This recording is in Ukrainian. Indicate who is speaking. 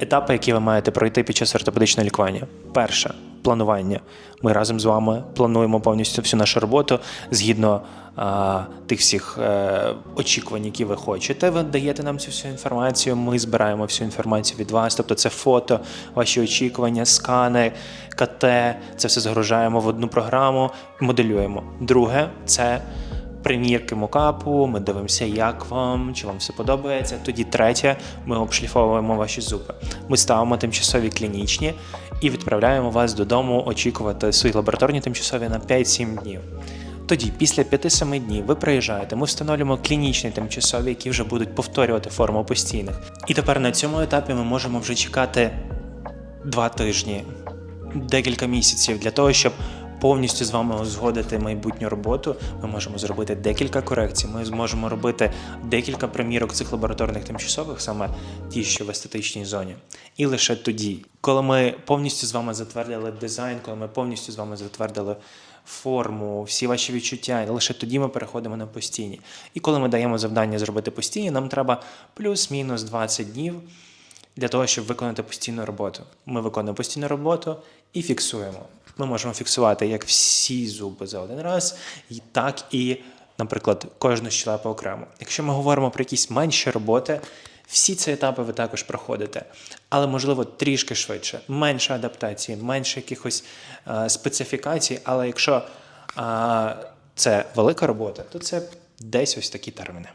Speaker 1: Етапи, які ви маєте пройти під час ортопедичного лікування. Перше планування. Ми разом з вами плануємо повністю всю нашу роботу згідно а, тих всіх е, очікувань, які ви хочете. Ви даєте нам цю всю інформацію. Ми збираємо всю інформацію від вас. Тобто, це фото, ваші очікування, скани, КТ. Це все загружаємо в одну програму, моделюємо. Друге це примірки мокапу, ми дивимося, як вам, чи вам все подобається. Тоді третє, ми обшліфовуємо ваші зуби. Ми ставимо тимчасові клінічні і відправляємо вас додому очікувати свої лабораторні тимчасові на 5-7 днів. Тоді, після 5-7 днів, ви приїжджаєте, ми встановлюємо клінічні тимчасові, які вже будуть повторювати форму постійних. І тепер на цьому етапі ми можемо вже чекати два тижні, декілька місяців для того, щоб повністю з вами узгодити майбутню роботу. Ми можемо зробити декілька корекцій. Ми зможемо робити декілька примірок цих лабораторних тимчасових, саме ті, що в естетичній зоні. І лише тоді, коли ми повністю з вами затвердили дизайн, коли ми повністю з вами затвердили форму, всі ваші відчуття, лише тоді ми переходимо на постійні. І коли ми даємо завдання зробити постійні, нам треба плюс-мінус 20 днів для того, щоб виконати постійну роботу. Ми виконуємо постійну роботу і фіксуємо. Ми можемо фіксувати як всі зуби за один раз, так і, наприклад, кожну щелепу окремо. Якщо ми говоримо про якісь менші роботи, всі ці етапи ви також проходите, але можливо трішки швидше, менше адаптації, менше якихось е, специфікацій. Але якщо е, це велика робота, то це десь ось такі терміни.